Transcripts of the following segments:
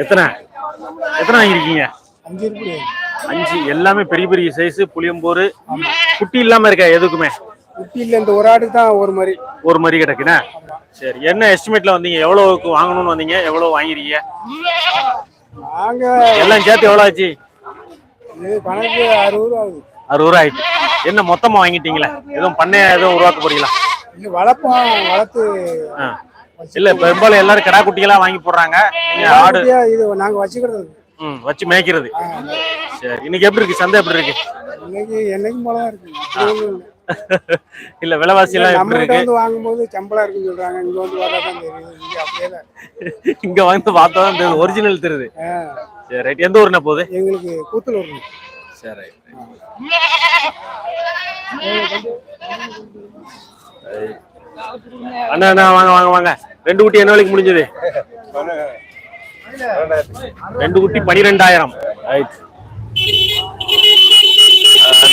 எத்தனை? எத்தனை வாங்கியிருக்கீங்க? அஞ்சு இருக்கு. அஞ்சு. எல்லாமே பெரிய பெரிய சைஸ் புளியம்போரு குட்டி இல்லாம இருக்கா எதுக்குமே? குட்டி இல்லை இந்த ஒரு ஆடுக்கு தான் ஒரு மாதிரி. ஒரு மாதிரி கிடக்குண்ணே சரி என்ன எஸ்டிமேட்ல வந்தீங்க? எவ்வளவுக்கு வாங்கணும்னு வந்தீங்க? எவ்வளவு வாங்கிருக்கீங்க நாங்க எல்லாம் சேர்த்து எவ்வளவு ஆச்சு? கணக்கு அறுபது ரூபா ஆகுது. அறுபது ரூபா ஆயிடுச்சு என்ன மொத்தமா வாங்கிட்டீங்களா? எதுவும் பண்ணைய எதுவும் உருவாக்க போறீங்களா? வளர்ப்போம் வளர்த்து. இல்ல பெரும்பாலும் எல்லாரும் கிடா குட்டிகளா வாங்கி போடுறாங்க. நீங்க ஆடு. இது நாங்க வச்சுக்கிறது ம் வச்சு மேய்க்கிறது. சரி இன்னைக்கு எப்படி இருக்கு? சந்தை எப்படி இருக்கு? இன்னைக்கு என்னைக்கும் போல தான் இருக்கு இல்ல. விலைவாசி எல்லாம் எப்படி கிட்ட இருக்கு? வந்து வாங்கும்போது சம்பளம் இருக்குன்னு சொல்றாங்க. இங்க வந்து வராதான் தெரியுது. இங்க அப்படியே. இங்க வந்து பார்த்தா தான் தெரியுது. ஒரிஜினல் தெரியுது. சரி ரைட் எந்த ஊர்னா போகுது? எங்களுக்கு கூத்துல இருக்கு சரி. ரைட் அண்ணா அண்ணா வாங்க வாங்க வாங்க. ரெண்டு குட்டி என்ன விலைக்கு முடிஞ்சது? ரெண்டு குட்டி பனிரெண்டாயிரம்.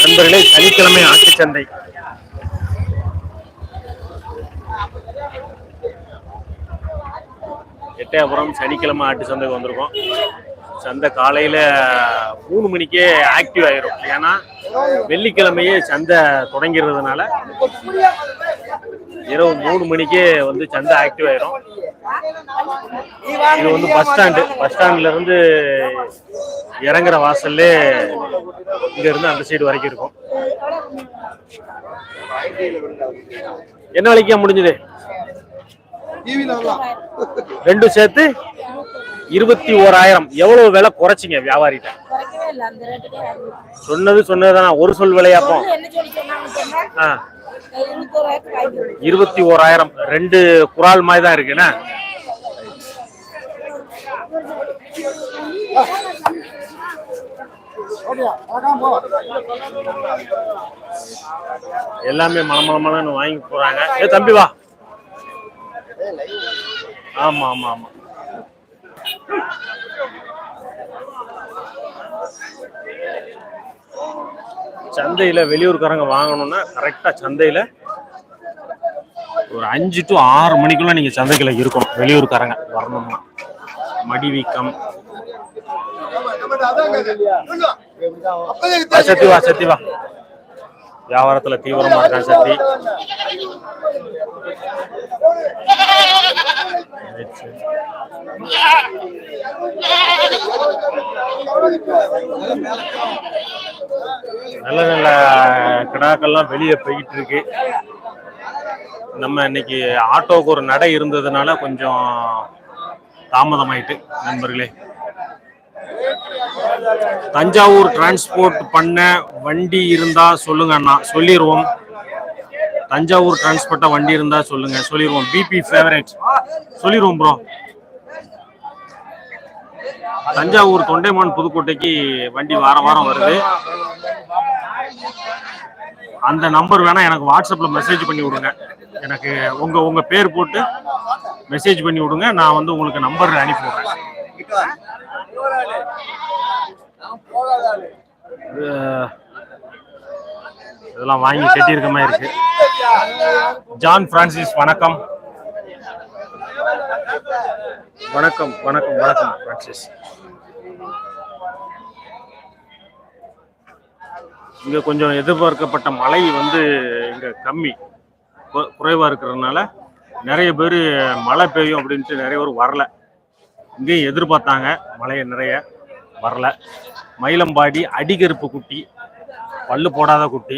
நண்பர்களே சனிக்கிழமை ஆட்டுச் சந்தை. எட்டயபுரம் சனிக்கிழமை ஆட்டு சந்தைக்கு வந்திருக்கோம். சந்தை காலையில் மூணு மணிக்கே ஆக்டிவ் ஆகிரும் ஏன்னா வெள்ளிக்கிழமையே சந்தை தொடங்கிறதுனால இரவு மூணு மணிக்கே வந்து சந்தை ஆக்டிவ் ஆயிரும். இது வந்து பஸ் ஸ்டாண்டு பஸ் ஸ்டாண்ட்ல இருந்து இறங்குற வாசல்ல இங்க இருந்து அந்த சைடு வரைக்கும் இருக்கும். என்ன விலைக்கு முடிஞ்சது? ரெண்டும் சேர்த்து இருபத்தி ஓராயிரம் எவ்வளவு விலை குறைச்சிங்க வியாபாரிட்ட? வருது. சொன்னது சொன்னதுதானா? ஒரு சொல் விலையாப்போ சொல்லு, என்ன சொல்லி சொன்னாங்க சொன்னா ஆ. இருபத்தி ஓராயிரம் ரெண்டு குரால் மாதிரி தான் இருக்குண்ணா எல்லாமே மலமலமலன்னு வாங்கி போறாங்க. ஏ தம்பி வா. ஆமா ஆமா ஆமா. சந்தையில் வெளியூர்காரங்க வாங்கணும்னா கரெக்டாக சந்தையில் ஒரு அஞ்சு டு ஆறு மணிக்குள்ள நீங்கள் சந்தைக்குள்ள இருக்கணும் வெளியூர்காரங்க வரணும்னா. மடி வீக்கம். சத்தி வா சத்தி வா. வியாபாரத்தில் தீவிரமாக இருக்கான் சத்தி. சரி. நல்ல நல்ல கிடாக்கள்லாம் வெளியே போயிட்டு இருக்கு நம்ம இன்னைக்கு ஆட்டோவுக்கு ஒரு நடை இருந்ததுனால கொஞ்சம் தாமதமாயிட்டு நண்பர்களே. தஞ்சாவூர் டிரான்ஸ்போர்ட் பண்ண வண்டி இருந்தா சொல்லுங்க அண்ணா சொல்லிடுவோம் தஞ்சாவூர் டிரான்ஸ்போர்ட்டா வண்டி இருந்தா சொல்லுங்க சொல்லிடுவோம் பிபி ஃபேவரேட் சொல்லிடுவோம் ப்ரோ தஞ்சாவூர் தொண்டைமான் புதுக்கோட்டைக்கு வண்டி வாரம் வாரம் வருது. அந்த நம்பர் வேணா எனக்கு வாட்ஸ்அப்ல மெசேஜ் பண்ணி விடுங்க. எனக்கு உங்க உங்க பேர் போட்டு மெசேஜ் பண்ணி விடுங்க. நான் வந்து உங்களுக்கு நம்பர் அனுப்பி விடுறேன். இதெல்லாம் வாங்கி கட்டியிருக்க மாதிரி இருக்கு. ஜான் பிரான்சிஸ் வணக்கம். வணக்கம் வணக்கம் வணக்கம் பிரான்சிஸ். இங்கே கொஞ்சம் எதிர்பார்க்கப்பட்ட மழை வந்து இங்கே கம்மி. குறைவாக இருக்கிறதுனால நிறைய பேர் மழை பெய்யும் அப்படின்ட்டு நிறைய பேர் வரல. இங்கேயும் எதிர்பார்த்தாங்க மழையை நிறைய வரல. மயிலம்பாடி அடிகருப்பு குட்டி பல்லு போடாத குட்டி.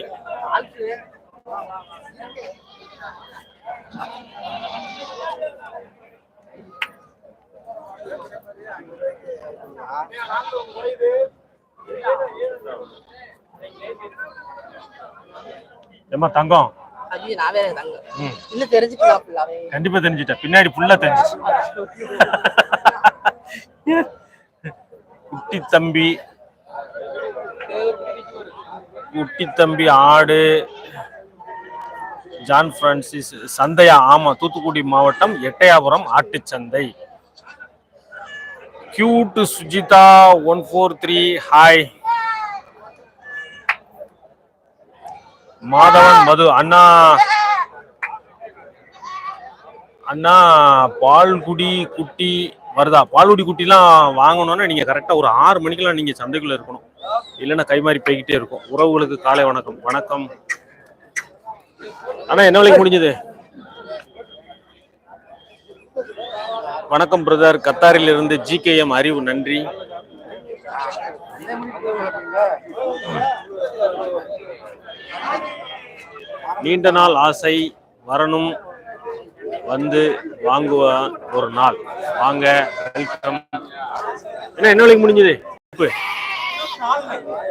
ஏம்மா தங்கம்? ஐயோ நான் வேற தங்க ம். இன்னும் தெரிஞ்சுக்கலாம் ஃபுல்லாவே கண்டிப்பா தெரிஞ்சுட்டேன். பின்னாடி ஃபுல்லா தெரிஞ்சிச்சு. குட்டி தம்பி. குட்டி தம்பி ஆடு. ஜான் பிரான்சிஸ் சந்தையா? ஆமா தூத்துக்குடி மாவட்டம் Ettayapuram ஆட்டுச்சந்தை. Cute Sujitha one four three hi Madhavan Madhu அண்ணா. அண்ணா பால்குடி குட்டி வருதா? பால்குடி குட்டிலாம் வாங்கணும்னா நீங்க கரெக்டா ஒரு ஆறு மணிக்கெல்லாம் நீங்க சந்தைக்குள்ள இருக்கணும். இல்லைன்னா கை மாறி போய்கிட்டே இருக்கும். உறவுகளுக்கு காலை வணக்கம். வணக்கம். அண்ணா என்ன விலைக்கு முடிஞ்சது? வணக்கம் பிரதர் கத்தாரில் இருந்து ஜிகேஎம் அறிவு நன்றி. நீண்ட நாள் ஆசை வரணும் வந்து வாங்குவ ஒரு நாள். வாங்க வெல்கம் என்ன என்ன விலைக்கு முடிஞ்சது?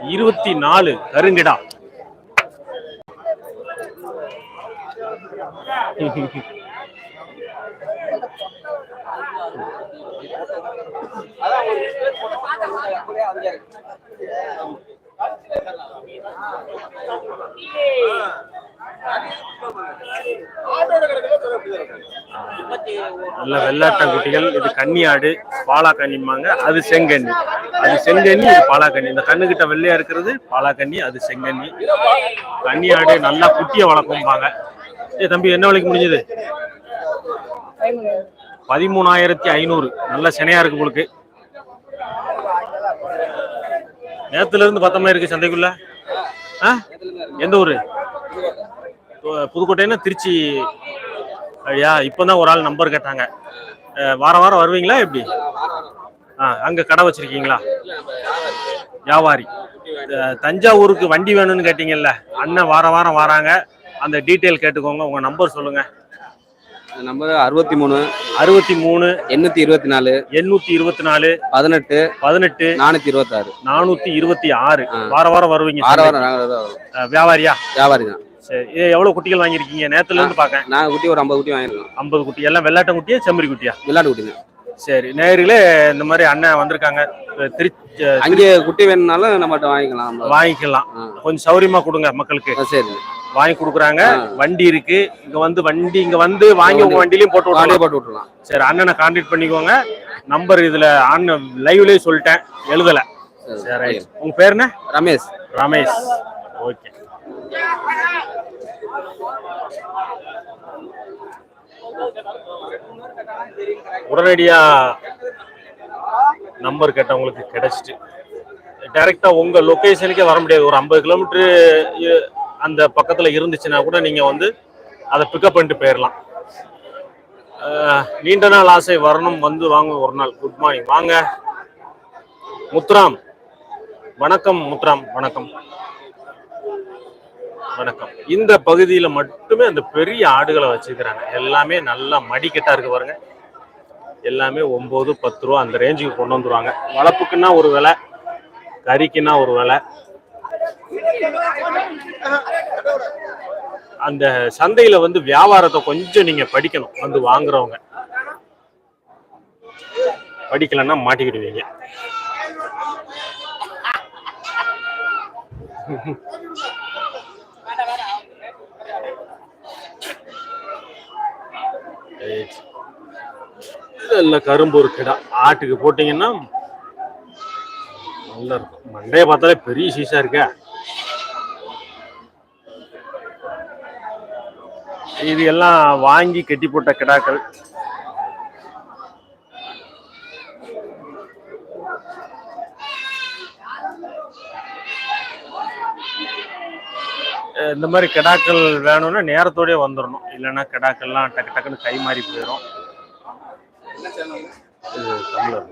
இருபத்தி நாலு கருங்கிடா. நல்ல வெள்ளாட்ட குட்டிகள். இது கன்னி ஆடு பாலா கன்னிம்பாங்க அது செங்கன்னி. அது செங்கன்னி இது பாலா கன்னி இந்த கண்ணுகிட்ட வெள்ளையா இருக்கிறது பாலா கன்னி அது செங்கன்னி. கன்னி ஆடு நல்லா குட்டியை வளர்க்கும்பாங்க. ஏ தம்பி என்ன விலைக்கு முடிஞ்சது? பதிமூணாயிரத்தி ஐநூறு. நல்ல சினையா இருக்கு உங்களுக்கு. நேத்துல இருந்து பத்த மாதிரி இருக்கு சந்தைக்குள்ள? ஆ? எந்த ஊரு? பு- புதுக்கோட்டைன்னா திருச்சி. ஐயா இப்போதான் ஒரு ஆள் நம்பர் கேட்டாங்க. வாரம் வாரம் வருவீங்களா எப்படி? ஆ அங்கே கடை வச்சிருக்கீங்களா? வியாபாரி. தஞ்சாவூருக்கு வண்டி வேணும்னு கேட்டீங்கல்ல அண்ணன் வாரம் வாரம் வராங்க. அந்த டீட்டெயில் கேட்டுக்கோங்க உங்கள் நம்பர் சொல்லுங்கள் நம்பர் அறுபத்தி மூணு அறுபத்தி மூணு எண்ணூத்தி இருபத்தி நாலு எண்ணூத்தி இருபத்தி நாலு பதினெட்டு பதினெட்டு நானூத்தி இருபத்தாறு. நானூத்தி இருபத்தி ஆறு. வார வாரம் வருவீங்க வார. வாரம் நாங்க தான் வரோம். அஹ் வியாபாரியா? வியாபாரி தான் சரி ஏ, எவ்வளவு குட்டிகள் வாங்கியிருக்கீங்க? நேத்துல இருந்து பாக்கேன். நாங்க குட்டி ஒரு ஐம்பது குட்டி வாங்கிருக்கோம் ஐம்பது குட்டி. எல்லாம் வெள்ளாட்டம் குட்டியா செம்மறி குட்டியா? விளையாட்டு குட்டிங்க. சரி நேரிலே இந்த மாதிரி அண்ணன் வந்திருக்காங்க. அஹ் திருச்சி அஹ் அங்கே குட்டி வேணும்னாலும் நம்மகிட்ட வாங்கிக்கலாம். நம்ம. வாங்கிக்கலாம். ஆ. கொஞ்சம் சௌரியமா கொடுங்க மக்களுக்கு. ஆ, சரி வாங்கி கொடுக்குறாங்க. வண்டி இருக்கு. இங்க வந்து வண்டி இங்க வந்து வாங்கி உங்க வண்டி- வண்டிலையும் போட்டு விடலாம் போட்டு விட்டுலாம் சரி அண்ணனை கான்டாக்ட் பண்ணிக்கோங்க. நம்பர் இதுல அண்ணன் லைவ்லயே சொல்லிட்டேன். எழுதல. சரி. உங்க பேர் என்ன? ரமேஷ். ரமேஷ். ஓகே. உடனடியா நம்பர் கேட்டவங்களுக்கு கிடைச்சிட்டு. டைரக்டா உங்க லொகேஷனுக்கே வர முடியாது. ஒரு ஐம்பது கிலோமீட்டர் அந்த பக்கத்தில் இருந்துச்சுன்னா கூட நீங்கள் வந்து அதை பிக்கப் பண்ணிட்டு போயிடலாம் நீண்ட நாள் ஆசை வரணும் வந்து வாங்க ஒரு நாள். குட் மார்னிங் வாங்க. முத்துராம். வணக்கம் முத்துராம். வணக்கம். வணக்கம். இந்த பகுதியில் மட்டுமே அந்த பெரிய ஆடுகளை வச்சிருக்கிறாங்க எல்லாமே நல்லா மடிக்கட்டா இருக்கு பாருங்க. எல்லாமே ஒம்பது பத்து ரூபா அந்த ரேஞ்சுக்கு கொண்டு வந்துருவாங்க. வளர்ப்புக்குன்னா ஒரு விலை கறிக்குன்னா ஒரு விலை. அந்த சந்தையில வந்து வியாபாரத்தை கொஞ்சம் நீங்க படிக்கணும் வந்து வாங்குறவங்க. படிக்கலைன்னா மாட்டிக்கிடுவீங்க. Right. கரும்பு ஒரு கிடா. ஆட்டுக்கு போட்டீங்கன்னா நல்லா இருக்கும். மண்டையை பார்த்தாலே பெரிய சீசா இருக்கா. இது எல்லாம் வாங்கி கட்டி போட்ட கிடாக்கள். இந்த மாதிரி கிடாக்கள் வேணும்னா நேரத்தோடய வந்துடணும் இல்லைன்னா கிடாக்கள்லாம் டக்கு டக்குன்னு கை மாறி போயிடும் இது தமிழர்.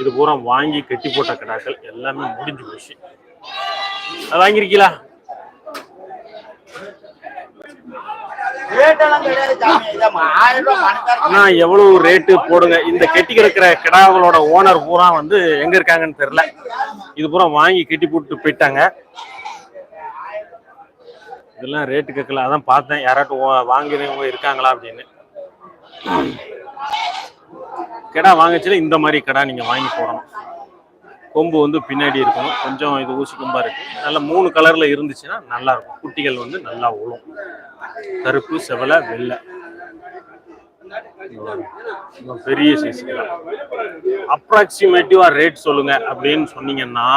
இது பூரா வாங்கி கட்டி போட்ட கிடாக்கள். எல்லாமே முடிஞ்சு போச்சு. அது வாங்கியிருக்கீங்களா? அண்ணா எவ்வளவு ரேட்டு போடுங்க? இந்த கெட்டி கிடக்கிற கிடாக்களோட ஓனர் பூரா வந்து எங்க இருக்காங்கன்னு தெரியல. இது பூரா வாங்கி கெட்டி போட்டு போயிட்டாங்க. இதெல்லாம் ரேட்டு கேட்கல அதான் பார்த்தேன். யாராட்டும் வாங்கினவங்க இருக்காங்களா அப்படின்னு. கிடா வாங்கிச்சுல இந்த மாதிரி கிடா நீங்க வாங்கி போடணும். கொம்பு வந்து பின்னாடி இருக்கணும் கொஞ்சம் இது ஊசி கொம்பா இருக்கு. நல்லா மூணு கலர்ல இருந்துச்சுன்னா நல்லா இருக்கும் குட்டிகள் வந்து நல்லா உழும். கருப்பு செவலை வெள்ளை. பெரிய சைஸ் அப்ராக்சிமேட்டிவா ரேட் சொல்லுங்க அப்படின்னு சொன்னீங்கன்னா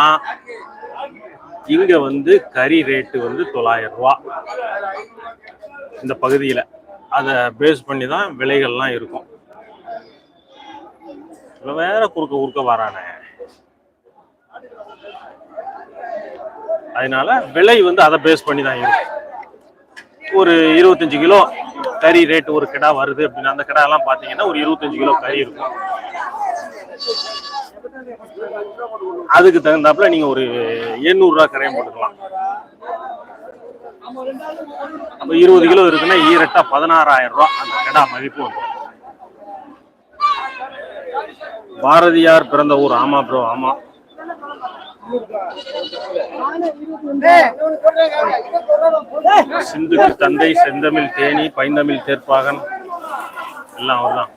இங்க வந்து கறி ரேட்டு வந்து தொள்ளாயிரம் ரூபா. இந்த பகுதியில. அதை பேஸ் பண்ணி தான் விலைகள்லாம் இருக்கும். வேற குறுக்க குறுக்க வரானே. அதனால விலை வந்து அதை பேஸ் பண்ணி தான் இருக்கும் ஒரு இருபத்தஞ்சு கிலோ கறி ரேட் ஒரு கிடா வருது அப்படின்னா அந்த கிடா எல்லாம் ஒரு இருபத்தஞ்சு கிலோ கறி இருக்கும். அதுக்கு தகுந்தாப்புல நீங்க ஒரு எண்ணூறு ரூபா கரையம் போட்டுக்கலாம். அப்ப இருபது கிலோ இருக்குன்னா ஈரட்டா பதினாறாயிரம் ரூபாய் அந்த கிடா மதிப்பு வந்துடும் பாரதியார் பிறந்த ஊர் ஆமா ப்ரோ ஆமா. சிந்துக்கு தந்தை செந்தமிழ் தேனி பைந்தமிழ் தேர்ப்பாகன் எல்லாம் அவர்தான்.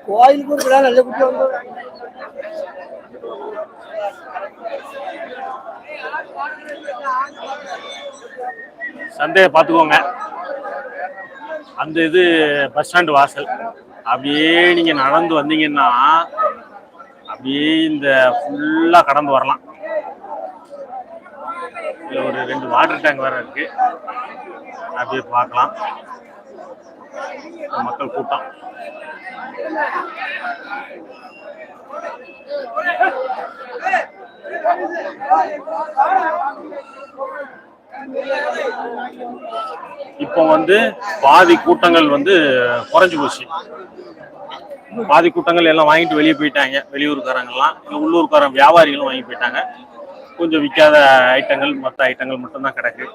கோயிலுக்கு ஒரு நல்ல குட்டி வந்து சந்தையை பார்த்துக்கோங்க அந்த இது பஸ் ஸ்டாண்டு வாசல் அப்படியே நீங்கள் நடந்து வந்தீங்கன்னா அப்படியே இந்த ஃபுல்லாக கடந்து வரலாம் இதில் ஒரு ரெண்டு வாட்டர் டேங்க் வேறு இருக்கு அப்படியே பார்க்கலாம் மக்கள் கூட்டம் இப்போ வந்து பாதி கூட்டங்கள் வந்து குறைஞ்சு போச்சு. பாதி கூட்டங்கள் எல்லாம் வாங்கிட்டு வெளியே போயிட்டாங்க. வெளியூர்காரங்கெல்லாம் இல்லை உள்ளூர்காரன் வியாபாரிகளும் வாங்கி போயிட்டாங்க. கொஞ்சம் விற்காத ஐட்டங்கள் மற்ற ஐட்டங்கள் மட்டும்தான் கிடக்கு.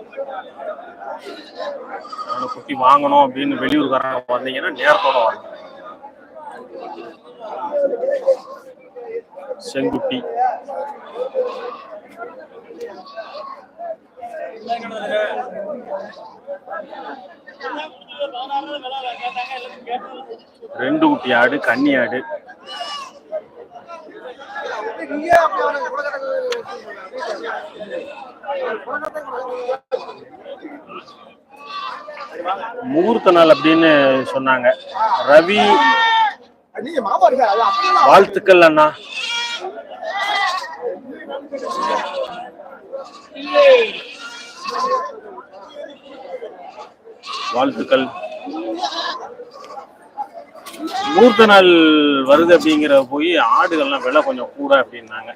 அதை குட்டி வாங்கணும் அப்படின்னு வெளியூர்காரங்க வந்தீங்கன்னா நேரத்தோட வாங்க செங்குட்டி. ரெண்டு குட்டி ஆடு கன்னி ஆடு. முகூர்த்த நாள் அப்படின்னு சொன்னாங்க. ரவி வாழ்த்துக்கள் அண்ணா. வாழ்த்துக்கள். முகூர்த்த நாள் வருது அப்படிங்கிற போய் ஆடுகள்லாம் விலை கொஞ்சம் கூட அப்படின்னாங்க.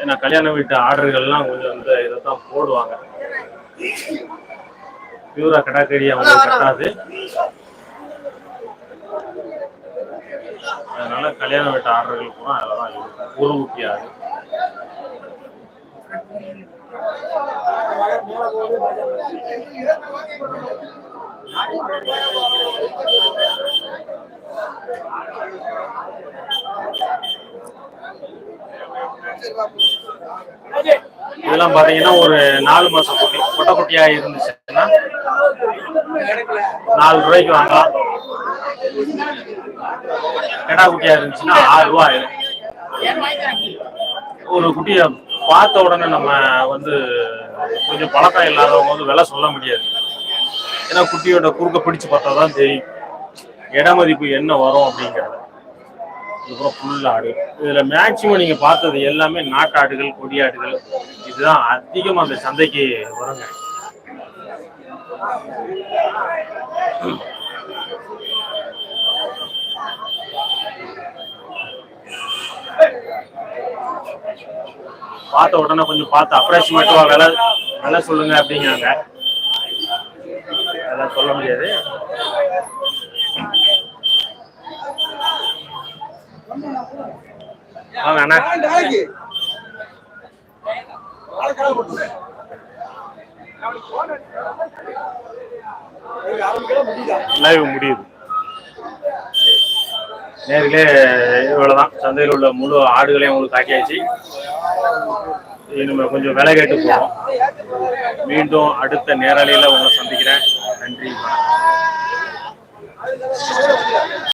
ஏன்னா கல்யாண வீட்டு ஆர்டர்கள்லாம் கொஞ்சம் இந்த இதை தான் போடுவாங்க பியூரா கடாக்கடி அவங்க கட்டாது அதனால கல்யாண வீட்டு ஆர்டர்கள் கூட அதில் தான் இருக்கும். ஒரு இதெல்லாம் பாத்தீங்கன்னா ஒரு நாலு மாசம் குட்டி கொட்டை குட்டியா இருந்துச்சுன்னா நாலு ரூபாய்க்கு வாங்கலாம். கிடா குட்டியா இருந்துச்சுன்னா ஆறு ரூபாய் ஆயிரும் ஒரு குட்டியை பார்த்த உடனே நம்ம வந்து கொஞ்சம் பழக்கம் இல்லாதவங்க வந்து விலை சொல்ல முடியாது. ஏன்னா குட்டியோட குறுக்க பிடிச்சு பார்த்தா தான் தெரியும். இட மதிப்பு என்ன வரும் அப்படிங்கிறது. இதுக்கப்புறம் ஃபுல் ஆடு. இதில் மேக்சிமம் நீங்கள் பார்த்தது எல்லாமே நாட்டாடுகள் கொடியாடுகள். இதுதான் அதிகமாக அந்த சந்தைக்கு வருங்க. பார்த்த உடனே கொஞ்சம் பார்த்து அப்ராக்சிமேட்டிவா விலை விலை சொல்லுங்க அப்படிங்கிறாங்க. அதெல்லாம் சொல்ல முடியாது. வாங்க அண்ணா. லைவ் முடியுது. நேர்களே இவ்வளவுதான். சந்தையில் உள்ள முழு ஆடுகளையும் உங்களுக்கு ஆக்கியாச்சு இனிமே கொஞ்சம் விலை கேட்டு போவோம். மீண்டும் அடுத்த நேரலையில உங்களை சந்திக்கிறேன். நன்றி.